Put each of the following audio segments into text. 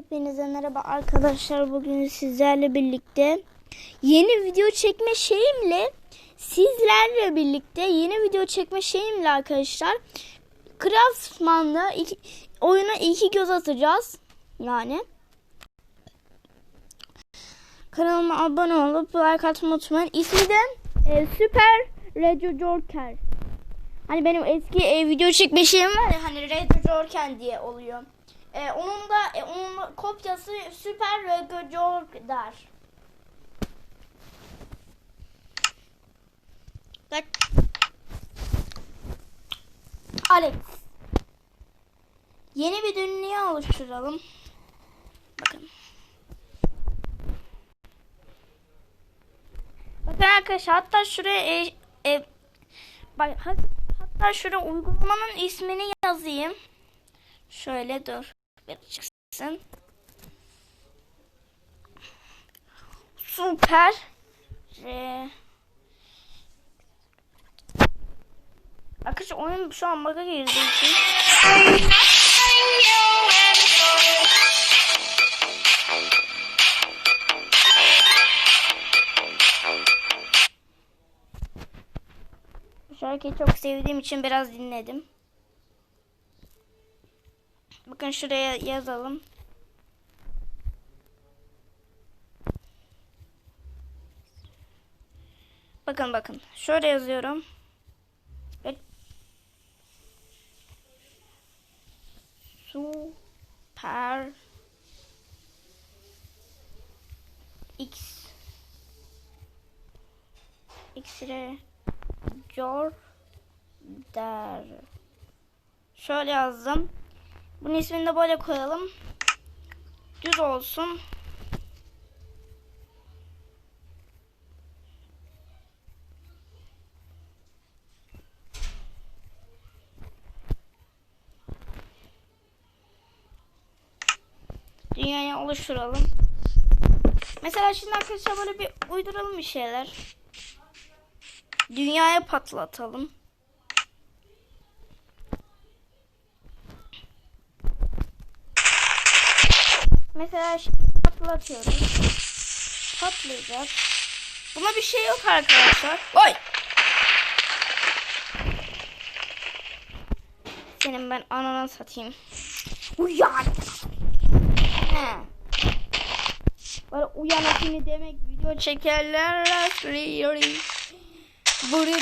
Hepinize merhaba arkadaşlar. Bugün sizlerle birlikte yeni video çekme şeyimle sizlerle birlikte yeni video çekme şeyimle arkadaşlar Craftsman'la iki, oyuna iki göz atacağız. Yani kanalıma abone olup like atmayı unutmayın. İsmi de e, Süper Radio Joker. Hani benim eski e, video çekme şeyim var ya hani Radio Joker diye oluyor. E, onun da e, onun kopyası Süper Radio Joker. Bak. Alex. Yeni bir dünya oluşturalım. Bakın. Bakın arkadaşlar hatta şuraya e, e, bak, hat- hatta şuraya uygulamanın ismini yazayım. Şöyle dur. Bir çıksın. Süper. Arkadaşlar oyun şu an bug'a girdiği için. Şarkıyı çok sevdiğim için biraz dinledim. Bakın şuraya yazalım. Bakın bakın. Şöyle yazıyorum. Ve Super X X-ray Jordan Şöyle yazdım. Bunun ismini de böyle koyalım. Düz olsun. Dünyayı oluşturalım. Mesela şimdi arkadaşlar böyle bir uyduralım bir şeyler. Dünyaya patlatalım. Mesela şimdi patlatıyoruz. Patlayacak. Buna bir şey yok arkadaşlar. Oy! Senin ben anana satayım. Uyan! Böyle uyanasını demek video çekerler. Buraya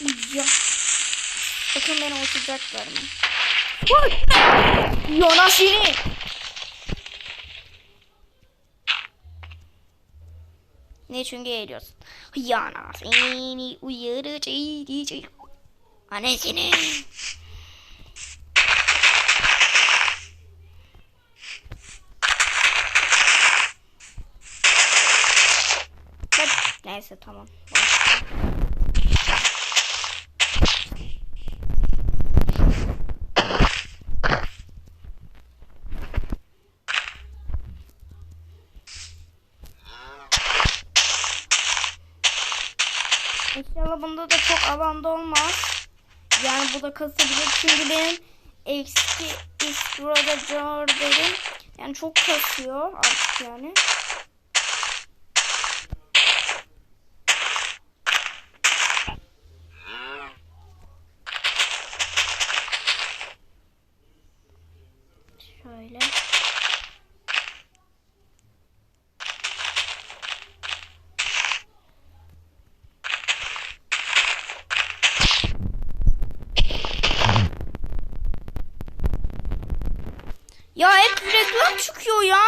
Ya. Bakın beni uçacaklar mı? Vay! Yana seni! Ne çünkü geliyorsun? Yana seni uyarıcı Annesini. Neyse tamam. İnşallah bunda da çok alanda olmaz. Yani bu da kasabilir çünkü benim eski Istro'da Jordan'ım yani çok kasıyor artık yani. Şöyle. Ya hep reklam çıkıyor ya.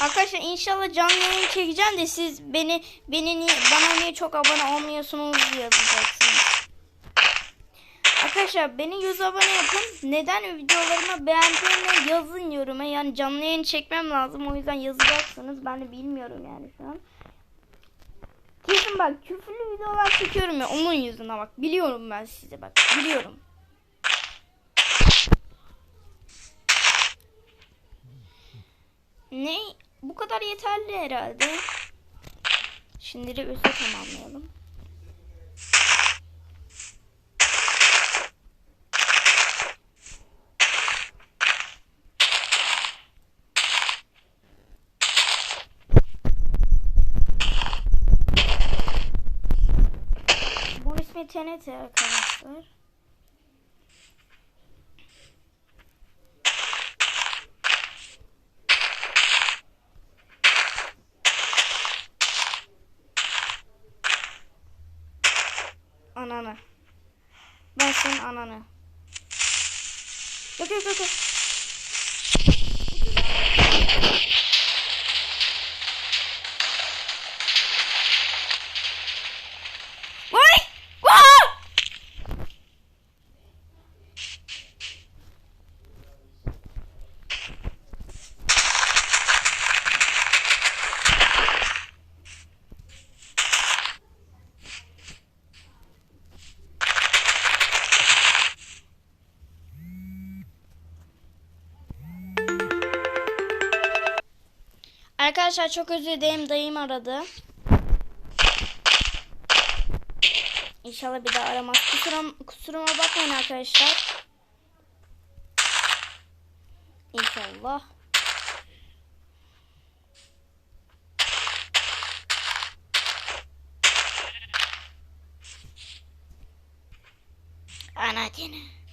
Arkadaşlar inşallah canlı yayın çekeceğim de siz beni beni niye, bana niye çok abone olmuyorsunuz yazacaksınız. Arkadaşlar beni 100 abone yapın. Neden videolarımı beğendiğini yazın yoruma. Yani canlı yayın çekmem lazım. O yüzden yazacaksınız. Ben de bilmiyorum yani şu an. Kesin bak küfürlü videolar çekiyorum ya onun yüzüne bak. Biliyorum ben size bak. Biliyorum. Ne? Bu kadar yeterli herhalde. Şimdi de üstü tamamlayalım. Bu ismi TNT arkadaşlar. ananı. Dök dök dök. Arkadaşlar çok özür dilerim dayım aradı. İnşallah bir daha aramaz. Kusurum, kusuruma bakmayın arkadaşlar. İnşallah. Anadını.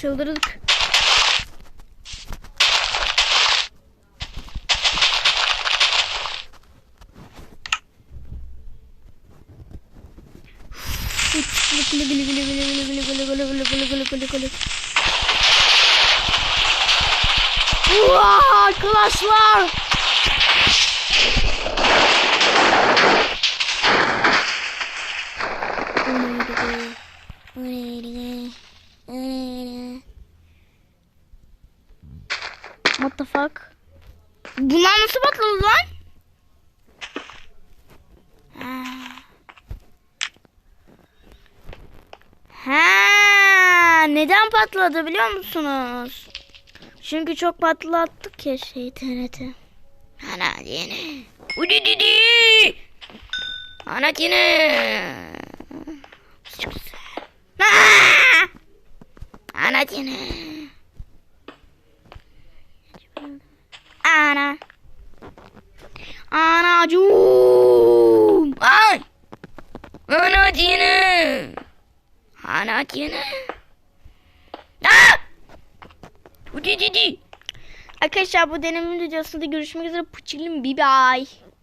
Çıldırdık. Gülü gülü gülü gülü gülü gülü gülü gülü gülü gülü gülü gülü gülü. Uaa, arkadaşlar. What the fuck? Bunlar nasıl patladı lan? Ha. Ha, neden patladı biliyor musunuz? Çünkü çok patlattık ya şey TNT. Ana yine. Udididi. Ana yine. Çok! Ana yine. Ana. Anacığım. Ay. Anacığım. Anacığım. Aa! Udididi. Arkadaşlar bu deneme videosunda görüşmek üzere. Puçilim. Bye bye.